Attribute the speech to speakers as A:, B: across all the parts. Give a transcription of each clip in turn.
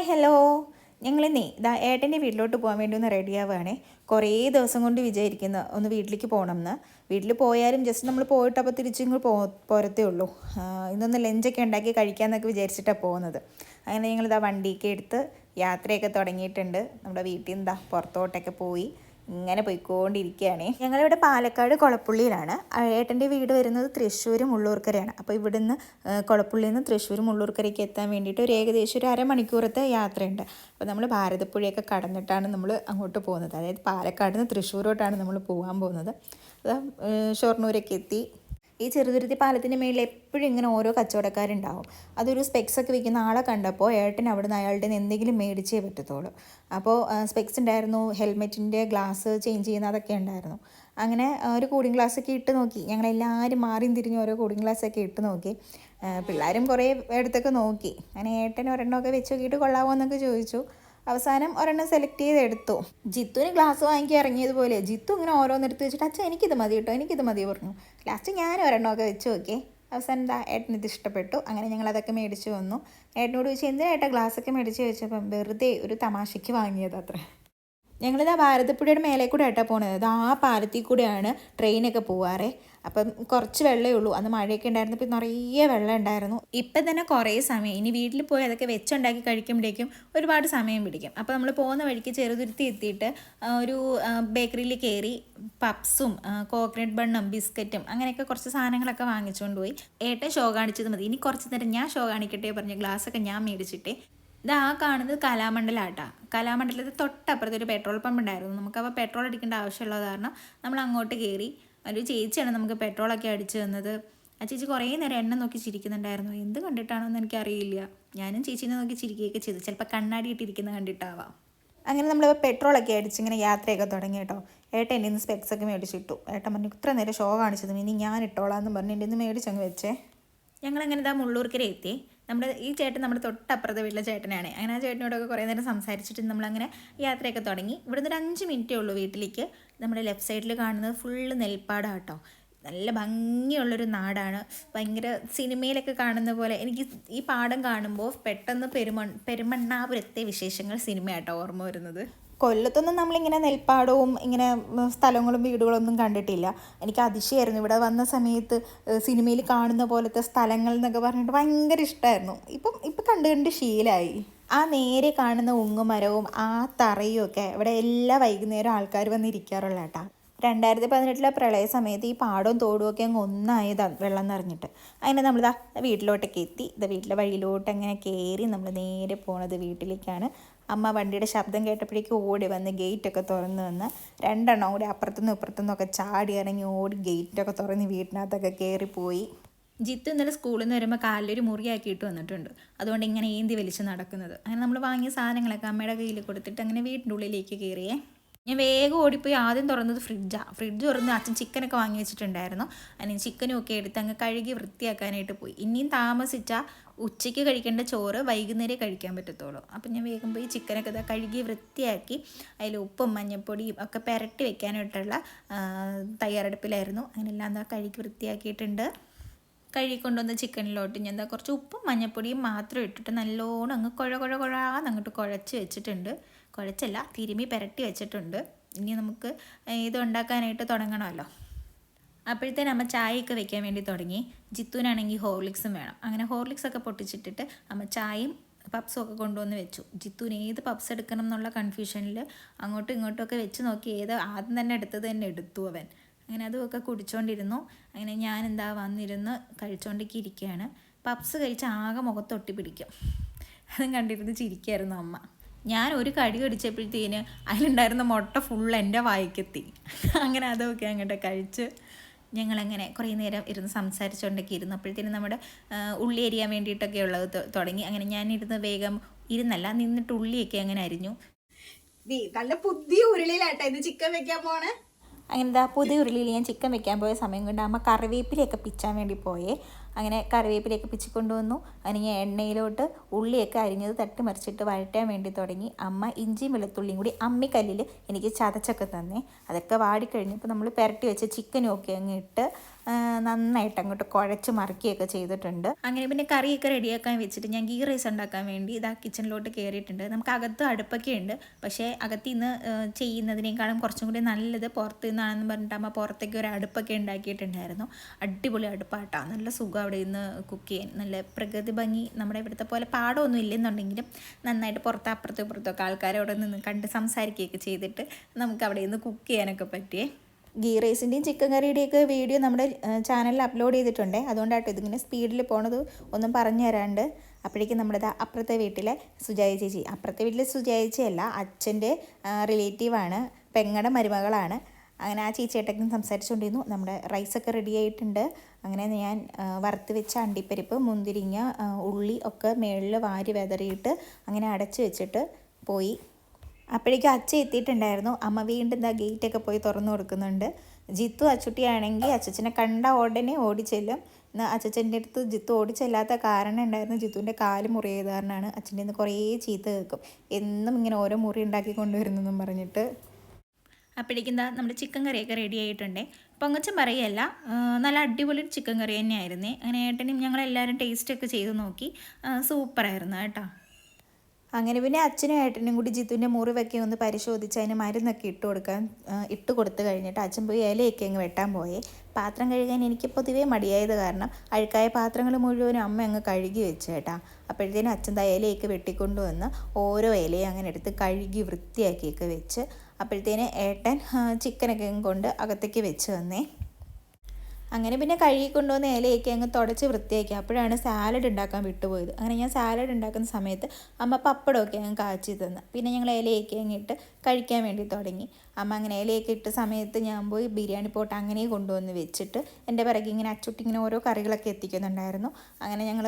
A: Hi hello ഞങ്ങളിന്നേ ഇതാ ഏട്ടന്റെ വീട്ടിലോട്ട് പോകാൻ വേണ്ടി ഒന്ന് റെഡി ആവുകയാണേ. കുറേ ദിവസം കൊണ്ട് വിചാരിക്കുന്ന ഒന്ന് വീട്ടിലേക്ക് പോകണം എന്ന് വീട്ടിൽ പോയാലും ജസ്റ്റ് നമ്മൾ പോയിട്ട് അപ്പോൾ തിരിച്ചിങ്ങ് പോ പോരത്തേ ഉള്ളൂ. ഇന്നൊന്ന് ലഞ്ചൊക്കെ ഉണ്ടാക്കി കഴിക്കാമെന്നൊക്കെ വിചാരിച്ചിട്ടാണ് പോകുന്നത്. അങ്ങനെ ഞങ്ങളിതാ വണ്ടിയൊക്കെ എടുത്ത് യാത്രയൊക്കെ തുടങ്ങിയിട്ടുണ്ട്. നമ്മുടെ വീട്ടിൽ നിന്ന് ഇതാ പുറത്തോട്ടൊക്കെ പോയി. ഇങ്ങനെ പോയിക്കൊണ്ടിരിക്കുകയാണ്. ഞങ്ങളിവിടെ പാലക്കാട് കുളപ്പുള്ളിയിലാണ്. ഏട്ടന്റെ വീട് വരുന്നത് തൃശ്ശൂരും മുള്ളൂർക്കരയാണ്. അപ്പോൾ ഇവിടുന്ന് കുളപ്പുള്ളിയിൽ നിന്ന് തൃശ്ശൂർ മുള്ളൂർക്കരയ്ക്ക് എത്താൻ വേണ്ടിയിട്ട് ഒരു ഏകദേശം ഒരു അരമണിക്കൂറത്തെ യാത്രയുണ്ട്. അപ്പോൾ നമ്മൾ ഭാരതപ്പുഴയൊക്കെ കടന്നിട്ടാണ് നമ്മൾ അങ്ങോട്ട് പോകുന്നത്. അതായത് പാലക്കാട് നിന്ന് തൃശ്ശൂരോട്ടാണ് നമ്മൾ പോകാൻ പോകുന്നത്. ഷൊർണൂരൊക്കെ എത്തി. ഈ ചെറുതുരുത്തി പാലത്തിന്റെ മേളിൽ എപ്പോഴും ഇങ്ങനെ ഓരോ കച്ചവടക്കാരുണ്ടാവും. അതൊരു സ്പെക്സ് ഒക്കെ വിൽക്കുന്ന ആളെ കണ്ടപ്പോൾ ഏട്ടൻ അവിടുന്ന് അയാളുടെ എന്തെങ്കിലും മേടിച്ചേ പറ്റത്തുള്ളൂ. അപ്പോൾ സ്പെക്സ് ഉണ്ടായിരുന്നു ഹെൽമെറ്റിന്റെ ഗ്ലാസ് ചേഞ്ച് ചെയ്യുന്ന അതൊക്കെ ഉണ്ടായിരുന്നു. അങ്ങനെ ഒരു കൂളിംഗ് ഗ്ലാസ് ഒക്കെ ഇട്ട് നോക്കി. ഞങ്ങളെല്ലാവരും മാറിയും തിരിഞ്ഞ് ഓരോ കൂളിംഗ് ഗ്ലാസ് ഒക്കെ ഇട്ട് നോക്കി. പിള്ളേരും കുറേ എടുത്തൊക്കെ നോക്കി. അങ്ങനെ ഏട്ടൻ ഒരെണ്ണമൊക്കെ വെച്ച് നോക്കിയിട്ട് കൊള്ളാമോ എന്നൊക്കെ ചോദിച്ചു. അവസാനം ഒരെണ്ണം സെലക്ട് ചെയ്ത് എടുത്തു ജിത്തുവിന് ഗ്ലാസ് വാങ്ങിക്കി ഇറങ്ങിയതുപോലെ ജിത്തു ഇങ്ങനെ ഓരോന്നെടുത്ത് വെച്ചിട്ട് അച്ഛൻ എനിക്കിത് മതി കേട്ടോ എനിക്കിത് മതി പറഞ്ഞു. ലാസ്റ്റ് ഞാൻ ഒരെണ്ണമൊക്കെ വെച്ച് നോക്കി. അവസാനം എന്താ ഏട്ടന് ഇത് ഇഷ്ടപ്പെട്ടു. അങ്ങനെ ഞങ്ങൾ അതൊക്കെ മേടിച്ച് വന്നു. ഏട്ടനോട് ചോദിച്ചു എന്തിനാ ഏട്ടാ ഗ്ലാസ്സൊക്കെ മേടിച്ച് വെച്ചപ്പം വെറുതെ ഒരു തമാശയ്ക്ക് വാങ്ങിയത്? അത്രേ. ഞങ്ങളിതാ ഭാരതപ്പുഴയുടെ മേലെ കൂടെ ആയിട്ടാണ് പോണത്. അത് ആ പാലത്തിൽ കൂടെയാണ് ട്രെയിനൊക്കെ പോവാറേ. അപ്പം കുറച്ച് വെള്ളമേ ഉള്ളൂ. അന്ന് മഴയൊക്കെ ഉണ്ടായിരുന്നു. പിന്നെ നിറയെ വെള്ളം ഉണ്ടായിരുന്നു. ഇപ്പം തന്നെ കുറേ സമയം. ഇനി വീട്ടിൽ പോയി അതൊക്കെ വെച്ചുണ്ടാക്കി കഴിക്കുമ്പോഴേക്കും ഒരുപാട് സമയം പിടിക്കും. അപ്പോൾ നമ്മൾ പോകുന്ന വഴിക്ക് ചെറുതുരുത്തി എത്തിയിട്ട് ഒരു ബേക്കറിയിൽ കയറി പപ്സും കോക്കനട്ട് ബണ്ണും ബിസ്ക്കറ്റും അങ്ങനെയൊക്കെ കുറച്ച് സാധനങ്ങളൊക്കെ വാങ്ങിച്ചുകൊണ്ട് പോയി. ഏട്ടൻ ഷോ കാണിച്ചത് മതി. ഇനി കുറച്ച് നേരം ഞാൻ ഷോ കാണിക്കട്ടെ പറഞ്ഞ് ഗ്ലാസ്സൊക്കെ ഞാൻ മേടിച്ചിട്ടേ ഇത് കാണുന്നത് കലാമണ്ഡലാട്ടാ. കലാമണ്ഡലത്തിൽ തൊട്ടപ്പുറത്ത് ഒരു പെട്രോൾ പമ്പ് ഉണ്ടായിരുന്നു നമുക്കപ്പോൾ പെട്രോൾ അടിക്കേണ്ട ആവശ്യമുള്ളത് കാരണം നമ്മൾ അങ്ങോട്ട് കയറി ഒരു ചേച്ചിയാണ് നമുക്ക് പെട്രോളൊക്കെ അടിച്ചു തന്നത്. ആ ചേച്ചി കുറേ നേരം എണ്ണ നോക്കി ചിരിക്കുന്നുണ്ടായിരുന്നു. എന്ത് കണ്ടിട്ടാണോ എന്ന് എനിക്കറിയില്ല. ഞാനും ചേച്ചീനെ നോക്കി ചിരിക്കുകയൊക്കെ ചെയ്തു. ചിലപ്പോൾ കണ്ണാടി ഇട്ടിരിക്കുന്നത് കണ്ടിട്ടാവാം. അങ്ങനെ നമ്മൾ പെട്രോളൊക്കെ അടിച്ച് ഇങ്ങനെ യാത്രയൊക്കെ തുടങ്ങി കേട്ടോ. ഏട്ടൻ എന്റെ നിന്ന് സ്പെക്സ് ഒക്കെ മേടിച്ചിട്ടു ഏട്ടൻ പറഞ്ഞു ഇത്ര നേരം ഷോ കാണിച്ചതും ഇനി ഞാൻ ഇട്ടോളാം എന്ന് പറഞ്ഞ്. എന്റെ നിന്ന് മേടിച്ചങ്ങ് വെച്ചേ. ഞങ്ങളങ്ങനെ ഇതാ മുള്ളൂർക്കരെ എത്തി നമ്മുടെ ഈ ചേട്ടൻ നമ്മുടെ തൊട്ടപ്പുറത്തെ വീട്ടിലെ ചേട്ടനാണ്. അങ്ങനെ ആ ചേട്ടനോടൊക്കെ കുറേ നേരം സംസാരിച്ചിട്ട് നമ്മളങ്ങനെ യാത്രയൊക്കെ തുടങ്ങി. ഇവിടുന്ന് ഒരു അഞ്ച് മിനിറ്റേ ഉള്ളൂ വീട്ടിലേക്ക്. നമ്മുടെ ലെഫ്റ്റ് സൈഡിൽ കാണുന്നത് ഫുള്ള് നെൽപ്പാടാണ് കേട്ടോ നല്ല ഭംഗിയുള്ളൊരു നാടാണ്. ഭയങ്കര സിനിമയിലൊക്കെ കാണുന്ന പോലെ എനിക്ക് ഈ പാടം കാണുമ്പോൾ പെട്ടെന്ന് പെരുമൺ പെരുമണ്ണാപുരത്തെ വിശേഷങ്ങൾ സിനിമയാട്ടോ ഓർമ്മ വരുന്നത്. കൊല്ലത്തൊന്നും നമ്മളിങ്ങനെ നെൽപ്പാടവും ഇങ്ങനെ സ്ഥലങ്ങളും വീടുകളൊന്നും കണ്ടിട്ടില്ല. എനിക്ക് അതിശയമായിരുന്നു ഇവിടെ വന്ന സമയത്ത് സിനിമയിൽ കാണുന്ന പോലത്തെ സ്ഥലങ്ങൾ എന്നൊക്കെ പറഞ്ഞിട്ട് ഭയങ്കര ഇഷ്ടമായിരുന്നു ഇപ്പം ഇപ്പം കണ്ട് കണ്ട് ശീലമായി ആ നേരെ കാണുന്ന ഉങ്ങുമരവും ആ തറയും ഒക്കെ ഇവിടെ എല്ലാ വൈകുന്നേരം ആൾക്കാർ വന്നിരിക്കാറുള്ള കേട്ടോ. രണ്ടായിരത്തി പതിനെട്ടിലെ പ്രളയ സമയത്ത് ഈ പാടവും തോടും ഒക്കെ അങ്ങ് ഒന്നായതാണ് വെള്ളം നിറഞ്ഞിട്ട്. അങ്ങനെ നമ്മളിതാ വീട്ടിലോട്ടൊക്കെ എത്തി. ഇത് വീട്ടിലെ വഴിയിലോട്ട് അങ്ങനെ കയറി നമ്മൾ നേരെ പോണത് വീട്ടിലേക്കാണ്. അമ്മ വണ്ടിയുടെ ശബ്ദം കേട്ടപ്പോഴേക്കും ഓടി വന്ന് ഗേറ്റൊക്കെ തുറന്ന് വന്ന് രണ്ടെണ്ണം കൂടി അപ്പുറത്തുനിന്നും ഇപ്പുറത്തുനിന്നും ഒക്കെ ചാടി ഇറങ്ങി ഓടി ഗേറ്റൊക്കെ തുറന്ന് വീട്ടിനകത്തൊക്കെ കയറിപ്പോയി ജിത്തു ഇന്നലെ സ്കൂളിൽ നിന്ന് വരുമ്പോൾ കാലിലൊരു മുറിയാക്കിയിട്ട് വന്നിട്ടുണ്ട്. അതുകൊണ്ട് ഇങ്ങനെ ഏന്തി വലിച്ച് നടക്കുന്നത്. അങ്ങനെ നമ്മൾ വാങ്ങിയ സാധനങ്ങളൊക്കെ അമ്മയുടെ കയ്യിൽ കൊടുത്തിട്ട് അങ്ങനെ വീട്ടിന്റെ ഉള്ളിലേക്ക് കയറിയേ ഞാൻ വേഗം ഓടിപ്പോയി ആദ്യം തുറന്നത് ഫ്രിഡ്ജാണ് ഫ്രിഡ്ജ് തുറന്ന് അച്ഛൻ ചിക്കനൊക്കെ വാങ്ങി വെച്ചിട്ടുണ്ടായിരുന്നു. അതിന് ചിക്കനും ഒക്കെ എടുത്ത് അങ്ങ് കഴുകി വൃത്തിയാക്കാനായിട്ട് പോയി. ഇനിയും താമസിച്ചാൽ ഉച്ചയ്ക്ക് കഴിക്കേണ്ട ചോറ് വൈകുന്നേരം കഴിക്കാൻ പറ്റത്തുള്ളൂ. അപ്പം ഞാൻ വേഗം പോയി ചിക്കനൊക്കെ ഇതാ കഴുകി വൃത്തിയാക്കി അതിൽ ഉപ്പും മഞ്ഞൾപ്പൊടിയും ഒക്കെ പുരട്ടി വെക്കാനായിട്ടുള്ള തയ്യാറെടുപ്പിലായിരുന്നു. അങ്ങനെല്ലാം എന്താ കഴുകി വൃത്തിയാക്കിയിട്ടുണ്ട്. കഴുകി കൊണ്ടുവന്ന ചിക്കനിലോട്ട് ഞാൻ എന്താ കുറച്ച് ഉപ്പും മഞ്ഞപ്പൊടിയും മാത്രം ഇട്ടിട്ട് നല്ലോണം അങ്ങ് കുഴ കുഴ കുഴാന്ന് അങ്ങോട്ട് കുഴച്ച് വെച്ചിട്ടുണ്ട്. കുഴച്ചല്ല തിരുമി പുരട്ടി വെച്ചിട്ടുണ്ട്. ഇനി നമുക്ക് ഇത് ഉണ്ടാക്കാനായിട്ട് തുടങ്ങണമല്ലോ. അപ്പോഴത്തേനും അമ്മ ചായയൊക്കെ വെക്കാൻ വേണ്ടി തുടങ്ങി. ജിത്തുവിനാണെങ്കിൽ ഹോർലിക്സും വേണം. അങ്ങനെ ഹോർലിക്സ് ഒക്കെ പൊട്ടിച്ചിട്ടിട്ട് അമ്മ ചായയും പപ്സും ഒക്കെ കൊണ്ടുവന്ന് വെച്ചു. ജിത്തുവിന് ഏത് പപ്സ് എടുക്കണം എന്നുള്ള കൺഫ്യൂഷനിൽ അങ്ങോട്ടും ഇങ്ങോട്ടും ഒക്കെ വെച്ച് നോക്കി ഏത് ആദ്യം തന്നെ എടുത്തത് തന്നെ എടുത്തു അവൻ. അങ്ങനെ അതുമൊക്കെ കുടിച്ചുകൊണ്ടിരുന്നു അങ്ങനെ ഞാൻ എന്താ വന്നിരുന്ന് കഴിച്ചുകൊണ്ടൊക്കെ ഇരിക്കുകയാണ് പപ്സ് കഴിച്ച് ആകെ മുഖത്തൊട്ടി പിടിക്കും. അതും കണ്ടിരുന്ന് ചിരിക്കായിരുന്നു അമ്മ. ഞാൻ ഒരു കടി കടിച്ചപ്പോഴത്തേന് അതിലുണ്ടായിരുന്ന മുട്ട ഫുൾ എന്റെ വായിക്കെത്തി. അങ്ങനെ അതൊക്കെ അങ്ങോട്ട് കഴിച്ച് ഞങ്ങളങ്ങനെ കുറേ നേരം ഇരുന്ന് സംസാരിച്ചുകൊണ്ടൊക്കെ ഇരുന്നു അപ്പോഴത്തേനും നമ്മുടെ ഉള്ളി എരിയാൻ വേണ്ടിയിട്ടൊക്കെ ഉള്ളത് തുടങ്ങി. അങ്ങനെ ഞാൻ ഇരുന്ന് വേഗം ഇരുന്നല്ല നിന്നിട്ട് ഉള്ളിയൊക്കെ അങ്ങനെ അരിഞ്ഞു.
B: നല്ല പുതിയ ഉരുളിയിലാട്ടെ ഇത് ചിക്കൻ വെക്കാൻ പോണേ.
A: അങ്ങനെ പുതിയ ഉരുളിയിൽ ഞാൻ ചിക്കൻ വെക്കാൻ പോയ സമയം കൊണ്ട് അമ്മ കറിവേപ്പിലയൊക്കെ പിച്ചാൻ വേണ്ടി പോയേ. അങ്ങനെ കറിവേപ്പിലേക്ക് പിച്ചിക്കൊണ്ടുവന്നു അങ്ങനെ ഞാൻ എണ്ണയിലോട്ട് ഉള്ളിയൊക്കെ അരിഞ്ഞത് തട്ടി മറിച്ചിട്ട് വഴറ്റാൻ വേണ്ടി തുടങ്ങി. അമ്മ ഇഞ്ചിയും വെളുത്തുള്ളിയും കൂടി അമ്മിക്കല്ലിൽ എനിക്ക് ചതച്ചൊക്കെ തന്നെ. അതൊക്കെ വാടിക്കഴിഞ്ഞപ്പോൾ നമ്മൾ പുരട്ടി വെച്ച ചിക്കനും ഒക്കെ അങ്ങ് ഇട്ട് നന്നായിട്ട് അങ്ങോട്ട് കുഴച്ച് മറക്കുകയൊക്കെ ചെയ്തിട്ടുണ്ട്. അങ്ങനെ പിന്നെ കറിയൊക്കെ റെഡിയാക്കാൻ വെച്ചിട്ട് ഞാൻ ഗീ റൈസ് ഉണ്ടാക്കാൻ വേണ്ടി ഇതാ കിച്ചണിലോട്ട് കയറിയിട്ടുണ്ട്. നമുക്ക് അകത്ത് അടുപ്പൊക്കെ ഉണ്ട്. പക്ഷേ അകത്ത് ഇന്ന് ചെയ്യുന്നതിനേക്കാളും കുറച്ചും കൂടി നല്ലത് പുറത്ത് നിന്നാണെന്ന് പറഞ്ഞിട്ട് അമ്മ പുറത്തേക്ക് ഒരു അടുപ്പൊക്കെ ഉണ്ടാക്കിയിട്ടുണ്ടായിരുന്നു. അടിപൊളി അടുപ്പാട്ടാണ് നല്ല സുഖം അവിടെ നിന്ന് കുക്ക് ചെയ്യാൻ. നല്ല പ്രകൃതി ഭംഗി നമ്മുടെ ഇവിടുത്തെ പോലെ പാടമൊന്നും ഇല്ലെന്നുണ്ടെങ്കിലും നന്നായിട്ട് പുറത്ത് അപ്പുറത്തും ഇപ്പുറത്തൊക്കെ ആൾക്കാരവിടെ നിന്ന് കണ്ട് സംസാരിക്കുകയൊക്കെ ചെയ്തിട്ട് നമുക്ക് അവിടെ നിന്ന് കുക്ക് ചെയ്യാനൊക്കെ പറ്റിയേ. ഗീ റൈസിന്റെയും ചിക്കൻ കറിയുടെയൊക്കെ വീഡിയോ നമ്മുടെ ചാനലിൽ അപ്ലോഡ് ചെയ്തിട്ടുണ്ട്. അതുകൊണ്ടാട്ടോ ഇതിങ്ങനെ സ്പീഡിൽ പോണത് ഒന്നും പറഞ്ഞു തരാണ്ട്. അപ്പോഴേക്കും നമ്മുടെ അപ്പുറത്തെ വീട്ടിലെ സുജായ ചേച്ചി. അപ്പുറത്തെ വീട്ടിലെ സുജായ ചേച്ചിയല്ല അച്ഛന്റെ റിലേറ്റീവാണ് പെങ്ങടെ മരുമകളാണ്. അങ്ങനെ ആ ചേച്ചിയായിട്ടൊക്കെ സംസാരിച്ചുകൊണ്ടിരുന്നു. നമ്മുടെ റൈസൊക്കെ റെഡി ആയിട്ടുണ്ട്. അങ്ങനെ ഞാൻ വറുത്ത് വെച്ച അണ്ടിപ്പരിപ്പ് മുന്തിരിങ്ങ ഉള്ളി ഒക്കെ മേളിൽ വാരി വെതറിയിട്ട് അങ്ങനെ അടച്ച് വെച്ചിട്ട് പോയി. അപ്പോഴേക്കും അച്ഛൻ എത്തിയിട്ടുണ്ടായിരുന്നു. അമ്മ വീണ്ടും എന്താ ഗേറ്റൊക്കെ പോയി തുറന്നു കൊടുക്കുന്നുണ്ട്. ജിത്തു അച്ചുട്ടിയാണെങ്കിൽ അച്ചച്ചനെ കണ്ട ഉടനെ ഓടിച്ചെല്ലും. എന്നാൽ അച്ചച്ചന്റെ അടുത്ത് ജിത്തു ഓടിച്ചെല്ലാത്ത കാരണം ഉണ്ടായിരുന്നു ജിത്തുവിന്റെ കാൽ മുറിയത് കാരണമാണ്. അച്ഛന്റെ നിന്ന് കുറേ ചീത്ത കേൾക്കും. എന്നും ഇങ്ങനെ ഓരോ മുറി ഉണ്ടാക്കി കൊണ്ടുവരുന്നെന്നും പറഞ്ഞിട്ട്. അപ്പോഴേക്കും എന്താ നമ്മുടെ ചിക്കൻ കറിയൊക്കെ റെഡി ആയിട്ടുണ്ടേ. പൊങ്ങച്ചൻ പറയല്ല നല്ല അടിപൊളി ചിക്കൻ കറി തന്നെയായിരുന്നേ. അങ്ങനെ ഏട്ടനും ഞങ്ങളെല്ലാവരും ടേസ്റ്റൊക്കെ ചെയ്ത് നോക്കി. സൂപ്പറായിരുന്നു കേട്ടോ. അങ്ങനെ പിന്നെ അച്ഛനും ഏട്ടനും കൂടി ജിത്തുവിന്റെ മുറിവൊക്കെ ഒന്ന് പരിശോധിച്ച് അതിന് മരുന്നൊക്കെ ഇട്ട് കൊടുക്കാൻ ഇട്ട് കൊടുത്തു കഴിഞ്ഞിട്ട് അച്ഛൻ പോയി ഇലയൊക്കെ അങ്ങ് വെട്ടാൻ പോയി. പാത്രം കഴുകാൻ എനിക്ക് പൊതുവേ മടിയായത് കാരണം അഴുക്കായ പാത്രങ്ങൾ മുഴുവനും അമ്മ അങ്ങ് കഴുകി വെച്ച് കേട്ടാ. അപ്പോഴത്തേനും അച്ഛൻ ദാ ഇലയൊക്കെ വെട്ടിക്കൊണ്ടുവന്ന് ഓരോ ഇലയും അങ്ങനെ എടുത്ത് കഴുകി വൃത്തിയാക്കിയൊക്കെ വെച്ച് അപ്പോഴത്തേന് ഏട്ടൻ ചിക്കനൊക്കെ കൊണ്ട് അകത്തേക്ക് വെച്ച് തന്നേ അങ്ങനെ പിന്നെ കഴുകി കൊണ്ടുവന്ന ഇലയൊക്കെ അങ്ങ് തുടച്ച് വൃത്തിയാക്കി. അപ്പോഴാണ് സാലഡ് ഉണ്ടാക്കാൻ വിട്ടുപോയത്. അങ്ങനെ ഞാൻ സാലഡ് ഉണ്ടാക്കുന്ന സമയത്ത് അമ്മ പപ്പടമൊക്കെ അങ്ങ് കാച്ചി തന്നു. പിന്നെ ഞങ്ങൾ ഇലയൊക്കെ അങ്ങിട്ട് കഴിക്കാൻ വേണ്ടി തുടങ്ങി. അമ്മ അങ്ങനെ ഇലയൊക്കെ ഇട്ട സമയത്ത് ഞാൻ പോയി ബിരിയാണി പോട്ട് അങ്ങനെ കൊണ്ടുവന്ന് വെച്ചിട്ട് എന്റെ പിറകെ ഇങ്ങനെ അച്ചുട്ടി ഇങ്ങനെ ഓരോ കറികളൊക്കെ എത്തിക്കുന്നുണ്ടായിരുന്നു. അങ്ങനെ ഞങ്ങൾ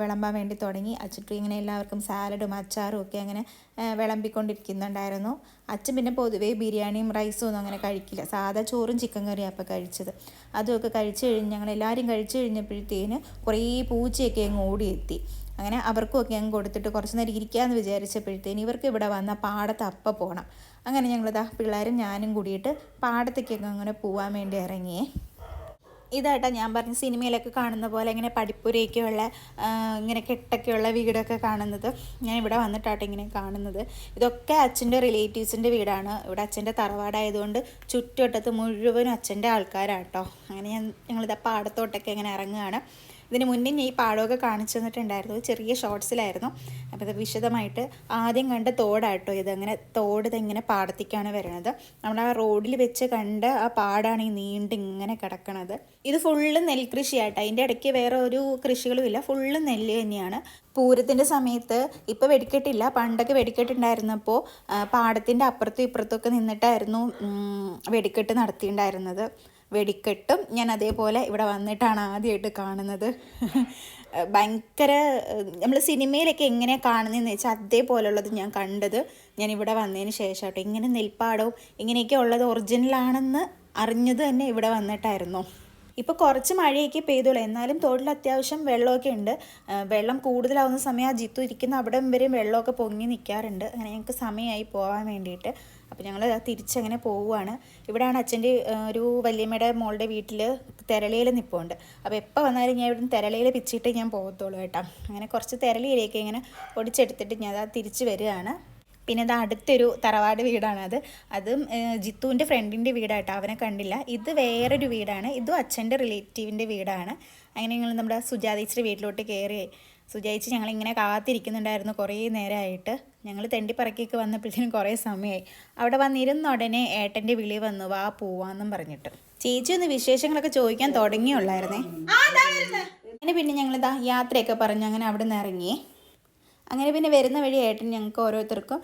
A: വിളമ്പാൻ വേണ്ടി തുടങ്ങി. അച്ചുട്ടി ഇങ്ങനെ എല്ലാവർക്കും സാലഡും അച്ചാറും ഒക്കെ അങ്ങനെ വിളമ്പിക്കൊണ്ടിരിക്കുന്നുണ്ടായിരുന്നു. അച്ഛൻ പിന്നെ പൊതുവേ ബിരിയാണിയും റൈസും ഒന്നും അങ്ങനെ കഴിക്കില്ല. സാധാ ചോറും ചിക്കൻ കറിയും അപ്പോൾ കഴിച്ചത്. അതുമൊക്കെ കഴിച്ചു കഴിഞ്ഞ് ഞങ്ങൾ എല്ലാവരും കഴിച്ചു കഴിഞ്ഞപ്പോഴത്തേന് കുറേ പൂച്ചയൊക്കെ അങ്ങ് ഓടിയെത്തി. അങ്ങനെ അവർക്കും ഒക്കെ അങ്ങ് കൊടുത്തിട്ട് കുറച്ച് നേരം ഇരിക്കാമെന്ന് വിചാരിച്ചപ്പോഴത്തേന് ഇവർക്ക് ഇവിടെ വന്ന പാടത്ത് അപ്പം പോകണം അങ്ങനെ ഞങ്ങളിതാ പിള്ളേരും ഞാനും കൂടിയിട്ട് പാടത്തേക്കൊക്കെ അങ്ങനെ പോകാൻ വേണ്ടി ഇറങ്ങിയേ. ഇതായിട്ട് ഞാൻ പറഞ്ഞ സിനിമയിലൊക്കെ കാണുന്ന പോലെ ഇങ്ങനെ പഠിപ്പുരയൊക്കെയുള്ള ഇങ്ങനെ കെട്ടൊക്കെയുള്ള വീടൊക്കെ കാണുന്നത്. ഞാൻ ഇവിടെ വന്നിട്ടാട്ടോ ഇങ്ങനെ കാണുന്നത്. ഇതൊക്കെ അച്ഛന്റെ റിലേറ്റീവ്സിന്റെ വീടാണ്. ഇവിടെ അച്ഛന്റെ തറവാടായതുകൊണ്ട് ചുറ്റുവട്ടത്ത് മുഴുവനും അച്ഛന്റെ ആൾക്കാരാട്ടോ. അങ്ങനെ ഞാൻ ഞങ്ങളിതാ പാടത്തോട്ടൊക്കെ ഇങ്ങനെ ഇറങ്ങുകയാണ്. ഇതിന് മുന്നേ ഞാൻ ഈ പാടമൊക്കെ കാണിച്ചു തന്നിട്ടുണ്ടായിരുന്നു. ചെറിയ ഷോർട്സിലായിരുന്നു. അപ്പോൾ ഇത് വിശദമായിട്ട് ആദ്യം കണ്ട തോടാട്ടോ ഇത്. അങ്ങനെ തോട് ഇതിങ്ങനെ പാടത്തേക്കാണ് വരുന്നത് നമ്മൾ ആ റോഡിൽ വെച്ച് കണ്ട ആ പാടാണ് ഈ നീണ്ട് ഇങ്ങനെ കിടക്കണത്. ഇത് ഫുള്ള് നെൽകൃഷിയാട്ടോ. അതിന്റെ ഇടയ്ക്ക് വേറെ ഒരു കൃഷികളുമില്ല ഫുള്ള് നെല്ല് തന്നെയാണ്. പൂരത്തിന്റെ സമയത്ത് ഇപ്പോൾ വെടിക്കെട്ടില്ല. പണ്ടൊക്കെ വെടിക്കെട്ടുണ്ടായിരുന്നപ്പോൾ പാടത്തിന്റെ അപ്പുറത്തും ഇപ്പുറത്തും ഒക്കെ നിന്നിട്ടായിരുന്നു വെടിക്കെട്ട് നടത്തിയിട്ടുണ്ടായിരുന്നത്. വെടിക്കെട്ടും. ഞാൻ അതേപോലെ ഇവിടെ വന്നിട്ടാണ് ആദ്യമായിട്ട് കാണുന്നത്. ഭയങ്കര നമ്മൾ സിനിമയിലൊക്കെ എങ്ങനെ കാണുന്നതെന്ന് വെച്ചാൽ അതേപോലുള്ളത് ഞാൻ കണ്ടത്. ഞാൻ ഇവിടെ വന്നതിന് ശേഷം കേട്ടോ ഇങ്ങനെ നെൽപ്പാടവും ഇങ്ങനെയൊക്കെ ഉള്ളത് ഒറിജിനലാണെന്ന് അറിഞ്ഞത് തന്നെ ഇവിടെ വന്നിട്ടായിരുന്നു. ഇപ്പോൾ കുറച്ച് മഴയൊക്കെ പെയ്തോളൂ. എന്നാലും തോട്ടിൽ അത്യാവശ്യം വെള്ളമൊക്കെ ഉണ്ട്. വെള്ളം കൂടുതലാവുന്ന സമയം ആ ജിത്തു ഇരിക്കുന്ന അവിടെ വരെയും വെള്ളമൊക്കെ പൊങ്ങി നിൽക്കാറുണ്ട് അങ്ങനെ ഞങ്ങൾക്ക് സമയമായി പോകാൻ വേണ്ടിയിട്ട്. അപ്പോൾ ഞങ്ങൾ തിരിച്ചങ്ങനെ പോവുകയാണ്. ഇവിടെയാണ് അച്ഛന്റെ ഒരു വല്യമ്മയുടെ മോളുടെ വീട്ടിൽ തെരളിയിൽ നിൽപ്പുണ്ട് അപ്പോൾ എപ്പോൾ വന്നാലും ഞാൻ ഇവിടുന്ന് തെരളിയിൽ പിച്ചിട്ട് ഞാൻ പോകത്തുള്ളൂ കേട്ടോ. അങ്ങനെ കുറച്ച് തെരളിയിലേക്ക് ഇങ്ങനെ ഒടിച്ചെടുത്തിട്ട് ഞാൻ തിരിച്ച് വരികയാണ്. പിന്നെ ഇത് അടുത്തൊരു തറവാട് വീടാണ് അത്. അതും ജിത്തുവിന്റെ ഫ്രണ്ടിന്റെ വീടായിട്ടോ. അവനെ കണ്ടില്ല. ഇത് വേറൊരു വീടാണ്. ഇതും അച്ഛന്റെ റിലേറ്റീവിന്റെ വീടാണ്. അങ്ങനെ ഞങ്ങൾ നമ്മുടെ സുജാതേച്ചിയുടെ വീട്ടിലോട്ട് കയറി സുജായിച്ച് ഞങ്ങളിങ്ങനെ കാത്തിരിക്കുന്നുണ്ടായിരുന്നു കുറേ നേരമായിട്ട് ഞങ്ങൾ തെണ്ടിപ്പറക്കിയൊക്കെ വന്നപ്പോഴത്തേനും കുറേ സമയമായി അവിടെ വന്നിരുന്ന ഉടനെ ഏട്ടന്റെ വിളി വന്നു വാ പോവാന്നും പറഞ്ഞിട്ട്. ചേച്ചി ഒന്ന് വിശേഷങ്ങളൊക്കെ ചോദിക്കാൻ തുടങ്ങിയുള്ളായിരുന്നേ. അങ്ങനെ പിന്നെ ഞങ്ങളിതാ യാത്രയൊക്കെ പറഞ്ഞു അങ്ങനെ അവിടെ നിന്ന് ഇറങ്ങി. അങ്ങനെ പിന്നെ വരുന്ന വഴി ഏട്ടൻ ഞങ്ങൾക്ക് ഓരോരുത്തർക്കും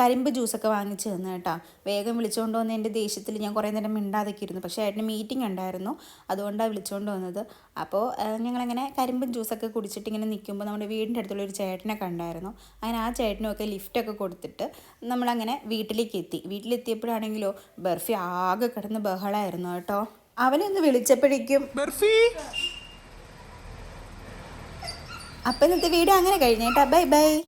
A: കരിമ്പ് ജ്യൂസൊക്കെ വാങ്ങിച്ചു തന്നു കേട്ടോ. വേഗം വിളിച്ചുകൊണ്ട് വന്ന എന്റെ ദേഷ്യത്തിൽ ഞാൻ കുറേ നേരം മിണ്ടാതൊക്കെ ഇരുന്നു പക്ഷേ ഏട്ടന് മീറ്റിംഗ് ഉണ്ടായിരുന്നു അതുകൊണ്ടാണ് വിളിച്ചുകൊണ്ട് വന്നത്. അപ്പോൾ ഞങ്ങളങ്ങനെ കരിമ്പ് ജ്യൂസൊക്കെ കുടിച്ചിട്ട് ഇങ്ങനെ നിൽക്കുമ്പോൾ നമ്മുടെ വീടിന്റെ അടുത്തുള്ള ഒരു ചേട്ടനെ കണ്ടായിരുന്നു. അങ്ങനെ ആ ചേട്ടനൊക്കെ ലിഫ്റ്റൊക്കെ കൊടുത്തിട്ട് നമ്മളങ്ങനെ വീട്ടിലേക്ക് എത്തി വീട്ടിലെത്തിയപ്പോഴാണെങ്കിലോ ബർഫി ആകെ കിടന്ന് ബഹളമായിരുന്നു കേട്ടോ. അവനൊന്ന് വിളിച്ചപ്പോഴേക്കും
C: ബർഫി?
A: അപ്പം ഇന്നത്തെ വീഡിയോ അങ്ങനെ കഴിഞ്ഞേട്ടാ. Bye bye.